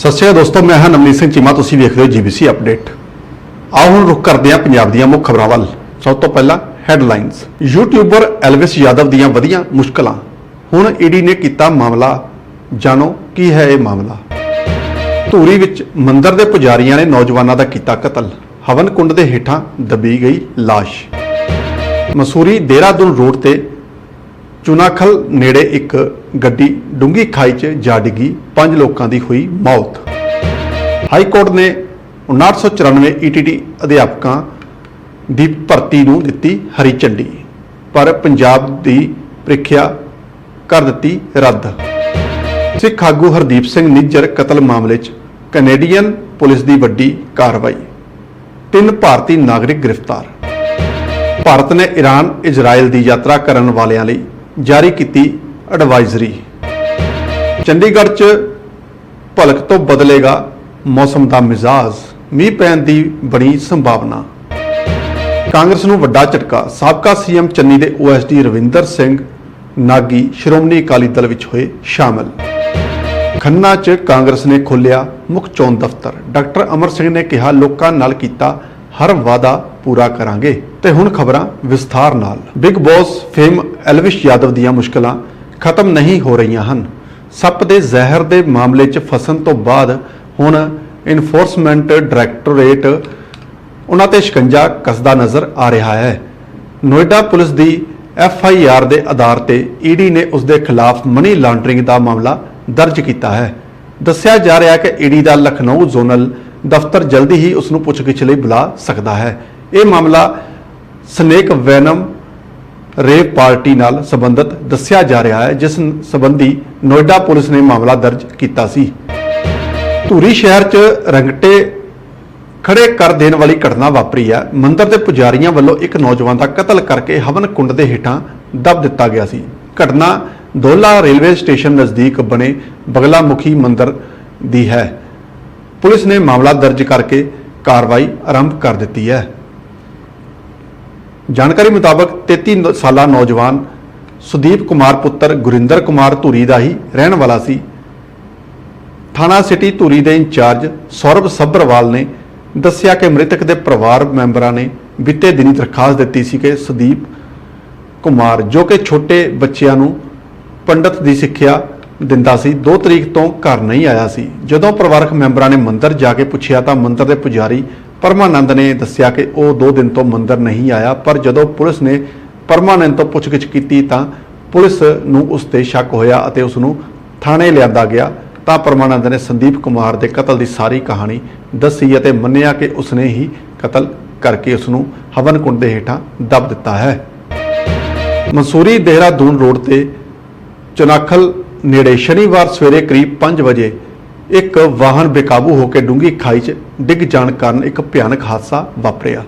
ਸਤਿ ਸ਼੍ਰੀ ਅਕਾਲ ਦੋਸਤੋ, ਮੈਂ ਹਾਂ ਨਵਨੀਤ ਸਿੰਘ ਚੀਮਾ, ਤੁਸੀਂ ਵੇਖ ਰਹੇ ਹੋ ਜੀਬੀਸੀ ਅਪਡੇਟ। ਆਓ ਹੁਣ ਰੁਕ ਕਰਦੇ ਹਾਂ ਪੰਜਾਬ ਦੀਆਂ ਮੁੱਖ ਖਬਰਾਂ ਵੱਲ। ਸਭ ਤੋਂ ਪਹਿਲਾਂ ਹੈਡਲਾਈਨਸ ਯੂਟਿਊਬਰ ਐਲਵਿਸ ਯਾਦਵ ਦੀਆਂ ਵਧੀਆਂ ਮੁਸ਼ਕਲਾਂ। ਹੁਣ ਈਡੀ ਨੇ ਕੀਤਾ ਮਾਮਲਾ। ਜਾਣੋ ਕੀ ਹੈ ਇਹ ਮਾਮਲਾ? ਧੂਰੀ ਵਿੱਚ ਮੰਦਰ ਦੇ ਪੁਜਾਰੀਆਂ ਨੇ ਨੌਜਵਾਨਾਂ ਦਾ ਕੀਤਾ ਕਤਲ। ਹਵਨ ਕੁੰਡ ਦੇ ਹੇਠਾਂ ਦਬੀ ਗਈ ਲਾਸ਼। ਮਸੂਰੀ ਦੇਹਰਾਦੂਨ ਰੋਡ ਤੇ ਚੁਨਾਖਲ ਨੇੜੇ ਇੱਕ ਗੱਡੀ ਡੂੰਗੀ ਖਾਈ 'ਚ ਜਾ ਡਿੱਗੀ, ਪੰਜ ਲੋਕਾਂ ਦੀ ਹੋਈ ਮੌਤ। ਹਾਈ ਕੋਰਟ ਨੇ 5994 ਈਟੀਟੀ ਅਧਿਆਪਕਾਂ ਦੀ ਭਰਤੀ ਨੂੰ ਦਿੱਤੀ ਹਰੀ ਝੰਡੀ, ਪਰ ਪੰਜਾਬ ਦੀ ਪ੍ਰੀਖਿਆ ਕਰ ਦਿੱਤੀ ਰੱਦ। ਸਿੱਖ ਆਗੂ ਹਰਦੀਪ ਸਿੰਘ ਨਿੱਜਰ ਕਤਲ ਮਾਮਲੇ 'ਚ ਕੈਨੇਡੀਅਨ ਪੁਲਿਸ ਦੀ ਵੱਡੀ ਕਾਰਵਾਈ। ਤਿੰਨ ਭਾਰਤੀ ਨਾਗਰਿਕ ਗ੍ਰਿਫਤਾਰ। ਭਾਰਤ ਨੇ ਈਰਾਨ ਇਜ਼ਰਾਈਲ ਦੀ ਯਾਤਰਾ ਕਰਨ ਵਾਲਿਆਂ ਲਈ ਜਾਰੀ ਕੀਤੀ ਐਡਵਾਈਜ਼ਰੀ ਚੰਡੀਗੜ੍ਹ 'ਚ ਭਲਕ ਤੋਂ ਬਦਲੇਗਾ ਮੌਸਮ ਦਾ ਮਿਜ਼ਾਜ। ਮੀਂਹ ਪੈਣ ਦੀ ਬਣੀ ਸੰਭਾਵਨਾ। ਕਾਂਗਰਸ ਨੂੰ ਵੱਡਾ ਝਟਕਾ। ਸਾਬਕਾ ਸੀਐਮ ਚੰਨੀ ਦੇ ਓਐਸਡੀ ਰਵਿੰਦਰ ਸਿੰਘ, ਨਾਗੀ ਸ਼੍ਰੋਮਣੀ ਅਕਾਲੀ ਦਲ ਵਿੱਚ ਹੋਏ ਸ਼ਾਮਲ। ਖੰਨਾ 'ਚ ਕਾਂਗਰਸ ਨੇ ਖੋਲ੍ਹਿਆ ਮੁੱਖ ਚੋਣ ਦਫ਼ਤਰ। ਡਾਕਟਰ ਅਮਰ ਸਿੰਘ ਨੇ ਕਿਹਾ, ਲੋਕਾਂ ਨਾਲ ਕੀਤਾ ਹਰ ਵਾਅਦਾ ਪੂਰਾ ਕਰਾਂਗੇ। ਤੇ ਹੁਣ ਖਬਰਾਂ ਵਿਸਥਾਰ ਨਾਲ। Bigg Boss fame Elvish Yadav ਦੀਆਂ ਮੁਸ਼ਕਲਾਂ ਖਤਮ ਨਹੀਂ ਹੋ ਰਹੀਆਂ ਹਨ। ਸੱਪ ਦੇ ਜ਼ਹਿਰ ਦੇ ਮਾਮਲੇ 'ਚ ਫਸਣ ਤੋਂ ਬਾਅਦ ਹੁਣ ਇਨਫੋਰਸਮੈਂਟ ਡਾਇਰੈਕਟੋਰੇਟ ਉਹਨਾਂ ਤੇ ਸ਼ਿਕੰਜਾ ਕੱਸਦਾ ਨਜ਼ਰ ਆ ਰਿਹਾ ਹੈ। ਨੋਇਡਾ ਪੁਲਿਸ ਦੀ ਐਫ ਆਈ ਆਰ ਦੇ ਆਧਾਰ ਤੇ ਈਡੀ ਨੇ ਉਸ ਦੇ ਖਿਲਾਫ ਮਨੀ ਲਾਂਡਰਿੰਗ ਦਾ ਮਾਮਲਾ ਦਰਜ ਕੀਤਾ ਹੈ। ਦੱਸਿਆ ਜਾ ਰਿਹਾ ਹੈ ਕਿ ਈਡੀ ਦਾ ਲਖਨਊ ਜ਼ੋਨਲ ਦਫ਼ਤਰ ਜਲਦੀ ਹੀ ਉਸ ਨੂੰ ਪੁੱਛਗਿੱਛ ਲਈ ਬੁਲਾ ਸਕਦਾ ਹੈ। ਇਹ ਮਾਮਲਾ ਸਨੇਕ ਵੈਨਮ ਰੇਪ ਪਾਰਟੀ ਨਾਲ ਸੰਬੰਧਿਤ ਦੱਸਿਆ ਜਾ ਰਿਹਾ ਹੈ, ਜਿਸ ਸੰਬੰਧੀ ਨੋਇਡਾ ਪੁਲਿਸ ਨੇ ਮਾਮਲਾ ਦਰਜ ਕੀਤਾ ਸੀ। ਧੂਰੀ ਸ਼ਹਿਰ 'ਚ ਰੰਗਟੇ ਖੜੇ ਕਰ ਦੇਣ ਵਾਲੀ ਘਟਨਾ ਵਾਪਰੀ ਹੈ। ਮੰਦਰ ਦੇ ਪੁਜਾਰੀਆਂ ਵੱਲੋਂ ਇੱਕ ਨੌਜਵਾਨ ਦਾ ਕਤਲ ਕਰਕੇ ਹਵਨ ਕੁੰਡ ਦੇ ਹੇਠਾਂ ਦਬ ਦਿੱਤਾ ਗਿਆ ਸੀ। ਘਟਨਾ ਦੋਲਾ ਰੇਲਵੇ ਸਟੇਸ਼ਨ ਨਜ਼ਦੀਕ ਬਣੇ ਬਗਲਾਮੁਖੀ ਮੰਦਰ ਦੀ ਹੈ। ਪੁਲਿਸ ਨੇ ਮਾਮਲਾ ਦਰਜ ਕਰਕੇ ਕਾਰਵਾਈ ਆਰੰਭ ਕਰ ਦਿੱਤੀ ਹੈ। ਜਾਣਕਾਰੀ ਮੁਤਾਬਕ 33 ਨ- ਸਾਲਾ ਨੌਜਵਾਨ ਸੁਦੀਪ ਕੁਮਾਰ ਪੁੱਤਰ ਗੁਰਿੰਦਰ ਕੁਮਾਰ ਧੂਰੀ ਦਾ ਹੀ ਰਹਿਣ ਵਾਲਾ ਸੀ। ਥਾਣਾ ਸਿਟੀ ਧੂਰੀ ਦੇ ਇੰਚਾਰਜ ਸੌਰਭ ਸੱਭਰਵਾਲ ਨੇ ਦੱਸਿਆ ਕਿ ਮ੍ਰਿਤਕ ਦੇ ਪਰਿਵਾਰ ਮੈਂਬਰਾਂ ਨੇ ਬੀਤੇ ਦਿਨੀ ਦਰਖਾਸਤ ਦਿੱਤੀ ਸੀ ਕਿ ਸੁਦੀਪ ਕੁਮਾਰ ਜੋ ਕਿ ਛੋਟੇ ਬੱਚਿਆਂ ਨੂੰ ਪੰਡਤ ਦੀ ਸਿੱਖਿਆ ਦਿੰਦਾ ਸੀ। 2 ਤਰੀਕ ਤੋਂ ਘਰ ਨਹੀਂ ਆਇਆ ਸੀ। ਜਦੋਂ ਪਰਿਵਾਰਕ ਮੈਂਬਰਾਂ ਨੇ ਮੰਦਰ ਜਾ ਕੇ ਪੁੱਛਿਆ ਤਾਂ ਮੰਦਰ ਦੇ ਪੁਜਾਰੀ ਪਰਮਾਨੰਦ ਨੇ ਦੱਸਿਆ ਕਿ ਉਹ 2 ਦਿਨ ਤੋਂ ਮੰਦਰ ਨਹੀਂ ਆਇਆ, ਪਰ ਜਦੋਂ ਪੁਲਿਸ ਨੇ ਪਰਮਾਨੰਦ ਤੋਂ ਪੁੱਛਗਿੱਛ ਕੀਤੀ ਤਾਂ ਪੁਲਿਸ ਨੂੰ ਉਸ ਤੇ ਸ਼ੱਕ ਹੋਇਆ ਅਤੇ ਉਸ ਨੂੰ ਥਾਣੇ ਲਿਆਂਦਾ ਗਿਆ। ਤਾਂ ਪਰਮਾਨੰਦ ਨੇ ਸੰਦੀਪ ਕੁਮਾਰ ਦੇ ਕਤਲ ਦੀ ਸਾਰੀ ਕਹਾਣੀ ਦੱਸੀ ਅਤੇ ਮੰਨਿਆ ਕਿ ਉਸਨੇ ਹੀ ਕਤਲ ਕਰਕੇ ਉਸ ਨੂੰ ਹਵਨ ਕੁੰਡ ਦੇ ਹੇਠਾਂ ਦਬ ਦਿੱਤਾ ਹੈ। ਮਸੂਰੀ ਦੇਹਰਾਦੂਨ ਰੋਡ ਤੇ ਚੁਨਾਖਲ ਨੇੜੇ ਸ਼ਨੀਵਾਰ ਸਵੇਰੇ ਕਰੀਬ 5 ਵਜੇ ਇੱਕ ਵਾਹਨ ਬੇਕਾਬੂ ਹੋ ਕੇ ਡੂੰਗੀ ਖਾਈ 'ਚ ਡਿੱਗ ਜਾਣ ਕਾਰਨ ਇੱਕ ਭਿਆਨਕ ਹਾਦਸਾ ਵਾਪਰਿਆ।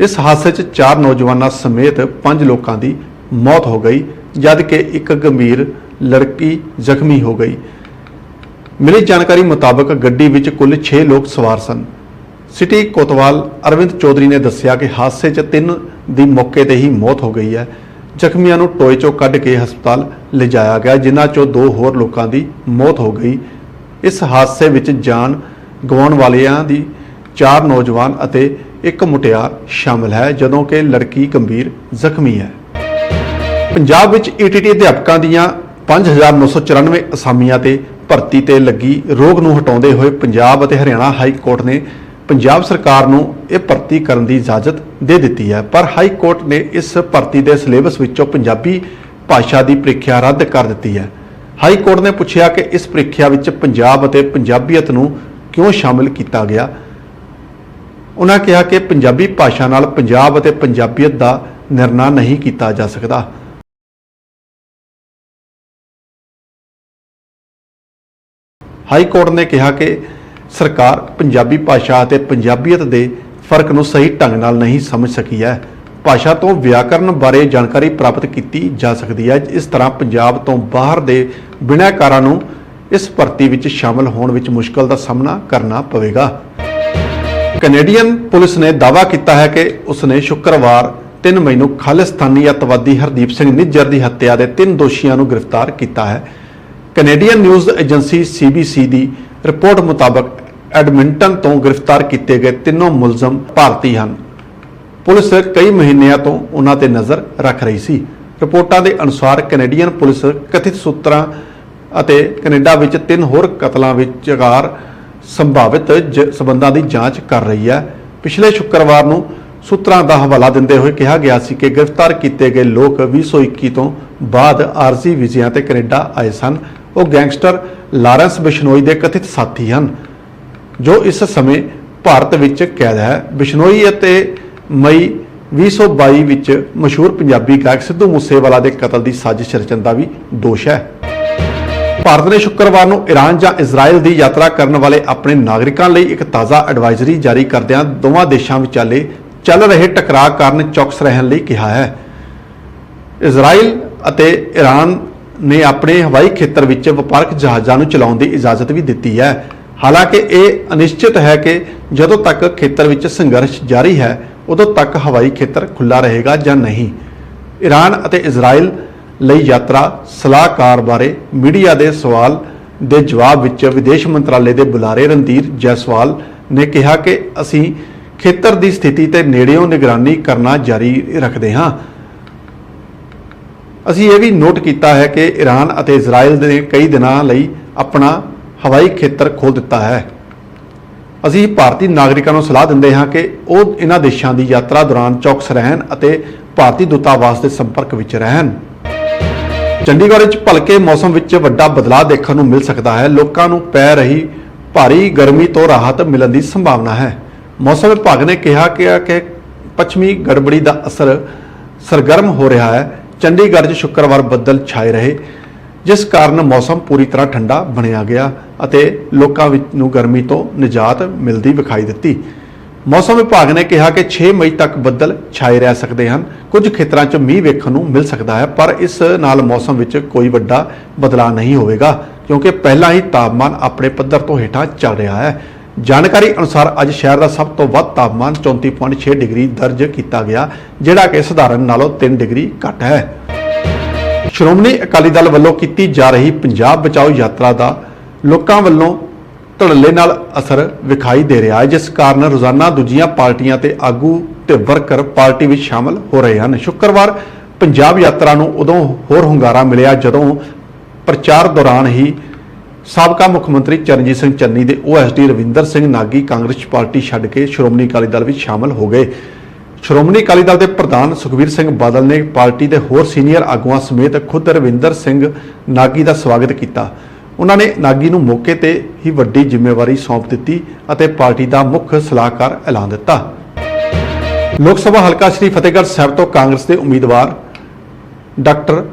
ਇਸ ਹਾਦਸੇ 'ਚ ਚਾਰ ਨੌਜਵਾਨਾਂ ਸਮੇਤ ਪੰਜ ਲੋਕਾਂ ਦੀ ਮੌਤ ਹੋ ਗਈ ਜਦਕਿ ਇੱਕ ਗੰਭੀਰ ਲੜਕੀ ਜ਼ਖਮੀ ਹੋ ਗਈ। ਮਿਲੀ ਜਾਣਕਾਰੀ ਮੁਤਾਬਕ ਗੱਡੀ ਵਿੱਚ ਕੁੱਲ 6 ਲੋਕ ਸਵਾਰ ਸਨ। ਸਿਟੀ ਕੋਤਵਾਲ ਅਰਵਿੰਦ ਚੌਧਰੀ ਨੇ ਦੱਸਿਆ ਕਿ ਹਾਦਸੇ 'ਚ ਤਿੰਨ ਦੀ ਮੌਕੇ ਤੇ ਹੀ ਮੌਤ ਹੋ ਗਈ ਹੈ। ਜ਼ਖਮੀਆਂ ਨੂੰ ਟੋਏ 'ਚੋਂ ਕੱਢ ਕੇ ਹਸਪਤਾਲ ਲਿਜਾਇਆ ਗਿਆ, ਜਿਨ੍ਹਾਂ 'ਚੋਂ ਦੋ ਹੋਰ ਲੋਕਾਂ ਦੀ ਮੌਤ ਹੋ ਗਈ। ਇਸ ਹਾਦਸੇ ਵਿੱਚ ਜਾਨ ਗਵਾਉਣ ਵਾਲਿਆਂ ਦੀ ਚਾਰ ਨੌਜਵਾਨ ਅਤੇ ਇੱਕ ਮੁਟਿਆਰ ਸ਼ਾਮਲ ਹੈ, ਜਦੋਂ ਕਿ ਲੜਕੀ ਗੰਭੀਰ ਜ਼ਖਮੀ ਹੈ। ਪੰਜਾਬ ਵਿੱਚ ਈਟੀਟੀ ਅਧਿਆਪਕਾਂ ਦੀਆਂ 5994 ਅਸਾਮੀਆਂ ਤੇ ਭਰਤੀ ਤੇ ਲੱਗੀ ਰੋਗ ਨੂੰ ਹਟਾਉਂਦੇ ਹੋਏ ਪੰਜਾਬ ਅਤੇ ਹਰਿਆਣਾ ਹਾਈ ਕੋਰਟ ਨੇ ਪੰਜਾਬ ਸਰਕਾਰ ਨੂੰ ਇਹ ਭਰਤੀ ਕਰਨ ਦੀ ਇਜਾਜ਼ਤ ਦੇ ਦਿੱਤੀ ਹੈ, ਪਰ ਹਾਈ ਕੋਰਟ ਨੇ ਇਸ ਭਰਤੀ ਦੇ ਸਿਲੇਬਸ ਵਿੱਚੋਂ ਪੰਜਾਬੀ ਭਾਸ਼ਾ ਦੀ ਪ੍ਰੀਖਿਆ ਰੱਦ ਕਰ ਦਿੱਤੀ ਹੈ। ਹਾਈ ਕੋਰਟ ਨੇ ਪੁੱਛਿਆ ਕਿ ਇਸ ਪ੍ਰੀਖਿਆ ਵਿੱਚ ਪੰਜਾਬ ਅਤੇ ਪੰਜਾਬੀਅਤ ਨੂੰ ਕਿਉਂ ਸ਼ਾਮਿਲ ਕੀਤਾ ਗਿਆ? ਉਹਨਾਂ ਕਿਹਾ ਕਿ ਪੰਜਾਬੀ ਭਾਸ਼ਾ ਨਾਲ ਪੰਜਾਬ ਅਤੇ ਪੰਜਾਬੀਅਤ ਦਾ ਨਿਰਣਾ ਨਹੀਂ ਕੀਤਾ ਜਾ ਸਕਦਾ। ਹਾਈ ਕੋਰਟ ਨੇ ਕਿਹਾ ਕਿ ਸਰਕਾਰ ਪੰਜਾਬੀ ਭਾਸ਼ਾ ਅਤੇ ਪੰਜਾਬੀਅਤ ਦੇ ਫ਼ਰਕ ਨੂੰ ਸਹੀ ਢੰਗ ਨਾਲ ਨਹੀਂ ਸਮਝ ਸਕੀ ਹੈ। ਭਾਸ਼ਾ ਤੋਂ ਵਿਆਕਰਨ ਬਾਰੇ ਜਾਣਕਾਰੀ ਪ੍ਰਾਪਤ ਕੀਤੀ ਜਾ ਸਕਦੀ ਹੈ। ਇਸ ਤਰ੍ਹਾਂ ਪੰਜਾਬ ਤੋਂ ਬਾਹਰ ਦੇ ਬਿਨੈਕਾਰਾਂ ਨੂੰ ਇਸ ਭਰਤੀ ਵਿੱਚ ਸ਼ਾਮਲ ਹੋਣ ਵਿੱਚ ਮੁਸ਼ਕਲ ਦਾ ਸਾਹਮਣਾ ਕਰਨਾ ਪਵੇਗਾ। ਕੈਨੇਡੀਅਨ ਪੁਲਿਸ ਨੇ ਦਾਅਵਾ ਕੀਤਾ ਹੈ ਕਿ ਉਸਨੇ ਸ਼ੁੱਕਰਵਾਰ 3 ਮਈ ਨੂੰ ਖਾਲਿਸਤਾਨੀ ਅੱਤਵਾਦੀ ਹਰਦੀਪ ਸਿੰਘ ਨਿੱਜਰ ਦੀ ਹੱਤਿਆ ਦੇ ਤਿੰਨ ਦੋਸ਼ੀਆਂ ਨੂੰ ਗ੍ਰਿਫਤਾਰ ਕੀਤਾ ਹੈ। ਕੈਨੇਡੀਅਨ ਨਿਊਜ਼ ਏਜੰਸੀ CBC ਦੀ ਰਿਪੋਰਟ ਮੁਤਾਬਕ ਐਡਮਿੰਟਨ ਤੋਂ ਗ੍ਰਿਫਤਾਰ ਕੀਤੇ ਗਏ ਤਿੰਨੋਂ ਮੁਲਜ਼ਮ ਭਾਰਤੀ ਹਨ। ਪੁਲਿਸ ਕਈ ਮਹੀਨਿਆਂ ਤੋਂ ਉਹਨਾਂ ਤੇ ਨਜ਼ਰ ਰੱਖ ਰਹੀ ਸੀ। ਰਿਪੋਰਟਾਂ ਦੇ ਅਨੁਸਾਰ ਕੈਨੇਡੀਅਨ ਪੁਲਿਸ ਕਥਿਤ ਸੂਤਰਾਂ ਅਤੇ ਕੈਨੇਡਾ ਵਿੱਚ ਤਿੰਨ ਹੋਰ ਕਤਲਾਂ ਵਿਚਕਾਰ ਸੰਭਾਵਿਤ ਜ- ਸਬੰਧਾਂ ਦੀ ਜਾਂਚ ਕਰ ਰਹੀ ਹੈ। ਪਿਛਲੇ ਸ਼ੁੱਕਰਵਾਰ ਨੂੰ ਸੂਤਰਾਂ ਦਾ ਹਵਾਲਾ ਦਿੰਦੇ ਹੋਏ ਕਿਹਾ ਗਿਆ ਸੀ ਕਿ ਗ੍ਰਿਫਤਾਰ ਕੀਤੇ ਗਏ ਲੋਕ 2021 ਤੋਂ ਬਾਅਦ ਆਰਜ਼ੀ ਵੀਜ਼ਿਆਂ ਤੇ ਕੈਨੇਡਾ ਆਏ ਸਨ। ਉਹ ਗੈਂਗਸਟਰ ਲਾਰੈਂਸ ਬਿਸ਼ਨੋਈ ਦੇ ਕਥਿਤ ਸਾਥੀ ਹਨ, ਜੋ ਇਸ ਸਮੇਂ ਭਾਰਤ ਵਿੱਚ ਕੈਦ ਹੈ। ਬਿਸ਼ਨੋਈ ਅਤੇ ਮਈ 2022 ਵਿੱਚ ਮਸ਼ਹੂਰ ਪੰਜਾਬੀ ਗਾਇਕ ਸਿੱਧੂ ਮੂਸੇਵਾਲਾ ਦੇ ਕਤਲ ਦੀ ਸਾਜ਼ਿਸ਼ ਰਚਨ ਦਾ ਵੀ ਦੋਸ਼ ਹੈ। ਭਾਰਤ ਨੇ ਸ਼ੁੱਕਰਵਾਰ ਨੂੰ ਈਰਾਨ ਜਾਂ ਇਜ਼ਰਾਈਲ ਦੀ ਯਾਤਰਾ ਕਰਨ ਵਾਲੇ ਆਪਣੇ ਨਾਗਰਿਕਾਂ ਲਈ ਇੱਕ ਤਾਜ਼ਾ ਐਡਵਾਈਜ਼ਰੀ ਜਾਰੀ ਕਰਦਿਆਂ ਦੋਵਾਂ ਦੇਸ਼ਾਂ ਵਿਚਾਲੇ ਚੱਲ ਰਹੇ ਟਕਰਾਅ ਕਾਰਨ ਚੌਕਸ ਰਹਿਣ ਲਈ ਕਿਹਾ ਹੈ। ਇਜ਼ਰਾਈਲ ਅਤੇ ਈਰਾਨ ਨੇ ਆਪਣੇ ਹਵਾਈ ਖੇਤਰ ਵਿੱਚ ਵਪਾਰਕ ਜਹਾਜ਼ਾਂ ਨੂੰ ਚਲਾਉਣ ਦੀ ਇਜਾਜ਼ਤ ਵੀ ਦਿੱਤੀ ਹੈ। ਹਾਲਾਂਕਿ ਇਹ ਅਨਿਸ਼ਚਿਤ ਹੈ ਕਿ ਜਦੋਂ ਤੱਕ ਖੇਤਰ ਵਿੱਚ ਸੰਘਰਸ਼ ਜਾਰੀ ਹੈ, ਉਦੋਂ ਤੱਕ ਹਵਾਈ ਖੇਤਰ ਖੁੱਲਾ ਰਹੇਗਾ ਜਾਂ ਨਹੀਂ। ਈਰਾਨ ਅਤੇ ਇਜ਼ਰਾਈਲ ਲਈ ਯਾਤਰਾ ਸਲਾਹਕਾਰ ਬਾਰੇ ਮੀਡੀਆ ਦੇ ਸਵਾਲ ਦੇ ਜਵਾਬ ਵਿੱਚ ਵਿਦੇਸ਼ ਮੰਤਰਾਲੇ ਦੇ ਬੁਲਾਰੇ ਰਣਧੀਰ ਜੈਸਵਾਲ ਨੇ ਕਿਹਾ ਕਿ ਅਸੀਂ ਖੇਤਰ ਦੀ ਸਥਿਤੀ ਤੇ ਨੇੜਿਓਂ ਨਿਗਰਾਨੀ ਕਰਨਾ ਜਾਰੀ ਰੱਖਦੇ ਹਾਂ। ਅਸੀਂ ਇਹ ਵੀ ਨੋਟ ਕੀਤਾ ਹੈ ਕਿ ਈਰਾਨ ਅਤੇ ਇਜ਼ਰਾਈਲ ਨੇ ਕਈ ਦਿਨਾਂ ਲਈ ਆਪਣਾ ਹਵਾਈ ਖੇਤਰ ਖੋਲ੍ਹ ਦਿੱਤਾ ਹੈ। ਅਸੀਂ ਭਾਰਤੀ ਨਾਗਰਿਕਾਂ ਨੂੰ ਸਲਾਹ ਦਿੰਦੇ ਹਾਂ ਕਿ ਉਹ ਇਹਨਾਂ ਦੇਸ਼ਾਂ ਦੀ ਯਾਤਰਾ ਦੌਰਾਨ ਚੌਕਸ ਰਹਿਣ ਅਤੇ ਭਾਰਤੀ ਦੂਤਾਵਾਸ ਦੇ ਸੰਪਰਕ ਵਿੱਚ ਰਹਿਣ। ਚੰਡੀਗੜ੍ਹ ਵਿੱਚ ਭਲਕੇ ਮੌਸਮ ਵਿੱਚ ਵੱਡਾ ਬਦਲਾਅ ਦੇਖਣ ਨੂੰ ਮਿਲ ਸਕਦਾ ਹੈ। ਲੋਕਾਂ ਨੂੰ ਪੈ ਰਹੀ ਭਾਰੀ ਗਰਮੀ ਤੋਂ ਰਾਹਤ ਮਿਲਣ ਦੀ ਸੰਭਾਵਨਾ ਹੈ। ਮੌਸਮ ਵਿਭਾਗ ਨੇ ਕਿਹਾ ਕਿ ਕਿ ਪੱਛਮੀ ਗੜਬੜੀ ਦਾ ਅਸਰ ਸਰਗਰਮ ਹੋ ਰਿਹਾ ਹੈ। ਚੰਡੀਗੜ੍ਹ 'ਚ ਸ਼ੁੱਕਰਵਾਰ ਬੱਦਲ ਛਾਏ ਰਹੇ, ਜਿਸ ਕਾਰਨ ਮੌਸਮ ਪੂਰੀ ਤਰ੍ਹਾਂ ਠੰਡਾ ਬਣਿਆ ਗਿਆ ਅਤੇ ਲੋਕਾਂ ਵਿੱਚ ਨੂੰ ਗਰਮੀ ਤੋਂ ਨਿਜਾਤ ਮਿਲਦੀ ਵਿਖਾਈ ਦਿੱਤੀ। ਮੌਸਮ ਵਿਭਾਗ ਨੇ ਕਿਹਾ ਕਿ 6 ਮਈ ਤੱਕ ਬੱਦਲ ਛਾਏ ਰਹਿ ਸਕਦੇ ਹਨ। ਕੁਝ ਖੇਤਰਾਂ 'ਚ ਮੀਂਹ ਵੇਖਣ ਨੂੰ ਮਿਲ ਸਕਦਾ ਹੈ, ਪਰ ਇਸ ਨਾਲ ਮੌਸਮ ਵਿੱਚ ਕੋਈ ਵੱਡਾ ਬਦਲਾਅ ਨਹੀਂ ਹੋਵੇਗਾ, ਕਿਉਂਕਿ ਪਹਿਲਾਂ ਹੀ ਤਾਪਮਾਨ ਆਪਣੇ ਪੱਧਰ ਤੋਂ ਹੇਠਾਂ ਚੱਲ ਰਿਹਾ ਹੈ। ਜਾਣਕਾਰੀ ਅਨੁਸਾਰ ਅੱਜ ਸ਼ਹਿਰ ਦਾ ਸਭ ਤੋਂ ਵੱਧ ਤਾਪਮਾਨ 34.6 ਡਿਗਰੀ ਦਰਜ ਕੀਤਾ ਗਿਆ, ਜਿਹੜਾ ਕਿ ਸਧਾਰਨ ਨਾਲੋਂ 3 ਡਿਗਰੀ ਘੱਟ ਹੈ। ਸ਼੍ਰੋਮਣੀ ਅਕਾਲੀ ਦਲ ਵੱਲੋਂ ਕੀਤੀ ਜਾ ਰਹੀ ਪੰਜਾਬ ਬਚਾਓ ਯਾਤਰਾ ਦਾ ਲੋਕਾਂ ਵੱਲੋਂ ਧੜੱਲੇ ਨਾਲ ਅਸਰ ਵਿਖਾਈ ਦੇ ਰਿਹਾ ਹੈ, ਜਿਸ ਕਾਰਨ ਰੋਜ਼ਾਨਾ ਦੂਜੀਆਂ ਪਾਰਟੀਆਂ ਤੇ ਆਗੂ ਤੇ ਵਰਕਰ ਪਾਰਟੀ ਵਿੱਚ ਸ਼ਾਮਲ ਹੋ ਰਹੇ ਹਨ। ਸ਼ੁੱਕਰਵਾਰ ਪੰਜਾਬ ਯਾਤਰਾ ਨੂੰ ਉਦੋਂ ਹੋਰ ਹੁੰਗਾਰਾ ਮਿਲਿਆ ਜਦੋਂ ਪ੍ਰਚਾਰ ਦੌਰਾਨ ਹੀ ਸਾਬਕਾ ਮੁੱਖ ਮੰਤਰੀ ਚਰਨਜੀਤ ਸਿੰਘ ਚੰਨੀ ਦੇ OSD Ravinder Singh Nagi Congress party ਛੱਡ ਕੇ ਸ਼੍ਰੋਮਣੀ ਅਕਾਲੀ ਦਲ ਵਿੱਚ ਸ਼ਾਮਲ ਹੋ ਗਏ। ਸ਼੍ਰੋਮਣੀ ਅਕਾਲੀ ਦਲ ਦੇ ਪ੍ਰਧਾਨ ਸੁਖਬੀਰ ਸਿੰਘ ਬਾਦਲ ਨੇ ਪਾਰਟੀ ਦੇ ਹੋਰ ਸੀਨੀਅਰ ਆਗੂਆਂ ਸਮੇਤ ਖੁਦ ਰਵਿੰਦਰ ਸਿੰਘ ਨਾਗੀ ਦਾ ਸਵਾਗਤ ਕੀਤਾ। ਉਹਨਾਂ ਨੇ ਨਾਗੀ ਨੂੰ ਮੌਕੇ ਤੇ ਹੀ ਵੱਡੀ ਜ਼ਿੰਮੇਵਾਰੀ ਸੌਂਪ ਦਿੱਤੀ ਅਤੇ ਪਾਰਟੀ ਦਾ ਮੁੱਖ ਸਲਾਹਕਾਰ ਐਲਾਨ ਦਿੱਤਾ। ਲੋਕ ਸਭਾ ਹਲਕਾ ਸ੍ਰੀ ਫਤਿਹਗੜ੍ਹ ਸਾਹਿਬ ਤੋਂ ਕਾਂਗਰਸ ਦੇ ਉਮੀਦਵਾਰ ਡਾਕਟਰ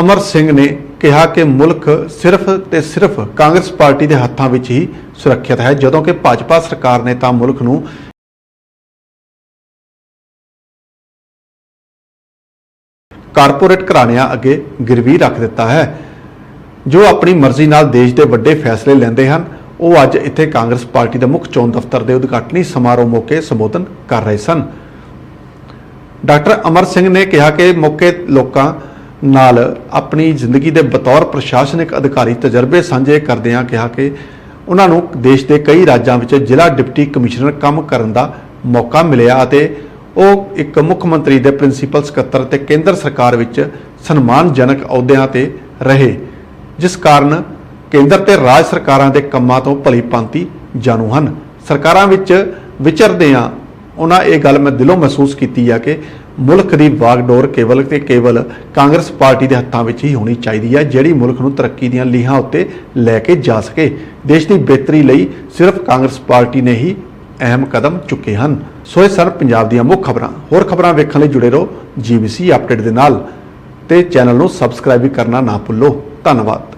ਅਮਰ ਸਿੰਘ ਨੇ ਕਿਹਾ ਕਿ ਮੁਲਕ ਸਿਰਫ ਤੇ ਸਿਰਫ ਕਾਂਗਰਸ ਪਾਰਟੀ ਦੇ ਹੱਥਾਂ ਵਿੱਚ ਹੀ ਸੁਰੱਖਿਅਤ ਹੈ। ਜਦੋਂ ਕਿ ਭਾਜਪਾ ਸਰਕਾਰ ਨੇ ਤਾਂ ਮੁਲਕ ਨੂੰ ਕਾਰਪੋਰੇਟ ਘਰਾਣਿਆਂ ਅੱਗੇ ਗਿਰਵੀ ਰੱਖ ਦਿੱਤਾ ਹੈ। ਜੋ ਆਪਣੀ ਮਰਜ਼ੀ ਨਾਲ ਦੇਸ਼ ਦੇ ਵੱਡੇ ਫੈਸਲੇ ਲੈਂਦੇ ਹਨ, ਉਹ ਅੱਜ ਇੱਥੇ ਕਾਂਗਰਸ ਪਾਰਟੀ ਦੇ ਮੁੱਖ ਚੋਣ ਦਫ਼ਤਰ ਦੇ ਉਦਘਾਟਨੀ ਸਮਾਰੋਹ ਮੌਕੇ ਸੰਬੋਧਨ ਕਰ ਰਹੇ ਸਨ। ਡਾਕਟਰ ਅਮਰ ਸਿੰਘ ਨੇ ਕਿਹਾ ਕਿ ਮੌਕੇ ਲੋਕਾਂ ਨਾਲ ਆਪਣੀ ਜ਼ਿੰਦਗੀ ਦੇ ਬਤੌਰ ਪ੍ਰਸ਼ਾਸਨਿਕ ਅਧਿਕਾਰੀ ਤਜਰਬੇ ਸਾਂਝੇ ਕਰਦਿਆਂ ਕਿਹਾ ਕਿ ਉਹਨਾਂ ਨੂੰ ਦੇਸ਼ ਦੇ ਕਈ ਰਾਜਾਂ ਵਿੱਚ ਜ਼ਿਲ੍ਹਾ ਡਿਪਟੀ ਕਮਿਸ਼ਨਰ ਕੰਮ ਕਰਨ ਦਾ ਮੌਕਾ ਮਿਲਿਆ ਅਤੇ ਉਹ ਇੱਕ ਮੁੱਖ ਮੰਤਰੀ ਦੇ ਪ੍ਰਿੰਸੀਪਲ ਸਕੱਤਰ ਤੇ ਕੇਂਦਰ ਸਰਕਾਰ ਵਿੱਚ ਸਨਮਾਨਜਨਕ ਅਹੁਦਿਆਂ ਤੇ ਰਹੇ, ਜਿਸ ਕਾਰਨ ਕੇਂਦਰ ਤੇ ਰਾਜ ਸਰਕਾਰਾਂ ਦੇ ਕੰਮਾਂ ਤੋਂ ਭਲੀ ਭਾਂਤੀ ਜਾਣੂ ਹਨ। ਸਰਕਾਰਾਂ ਵਿੱਚ ਵਿਚਰਦਿਆਂ ਉਹਨਾਂ ਇਹ ਗੱਲ ਮੈਂ ਦਿਲੋਂ ਮਹਿਸੂਸ ਕੀਤੀ ਆ ਕਿ ਮੁਲਕ ਦੀ ਵਾਗਡੋਰ ਕੇਵਲ ਤੇ ਕੇਵਲ ਕਾਂਗਰਸ ਪਾਰਟੀ ਦੇ ਹੱਥਾਂ ਵਿੱਚ ਹੀ ਹੋਣੀ ਚਾਹੀਦੀ ਹੈ ਜਿਹੜੀ ਮੁਲਕ ਨੂੰ ਤਰੱਕੀ ਦੀਆਂ ਲੀਹਾਂ ਉੱਤੇ ਲੈ ਕੇ ਜਾ ਸਕੇ। ਦੇਸ਼ ਦੀ ਬਿਹਤਰੀ ਲਈ ਸਿਰਫ ਕਾਂਗਰਸ ਪਾਰਟੀ ਨੇ ਹੀ ਅਹਿਮ ਕਦਮ ਚੁੱਕੇ ਹਨ। ਸੋ ਇਹ ਸਨ ਪੰਜਾਬ ਦੀਆਂ ਮੁੱਖ ਖਬਰਾਂ। ਹੋਰ ਖਬਰਾਂ ਵੇਖਣ ਲਈ ਜੁੜੇ ਰਹੋ ਜੀਬੀਸੀ ਅਪਡੇਟ ਦੇ ਨਾਲ ਤੇ ਚੈਨਲ ਨੂੰ ਸਬਸਕ੍ਰਾਈਬ ਵੀ ਕਰਨਾ ਨਾ ਭੁੱਲੋ। ਧੰਨਵਾਦ।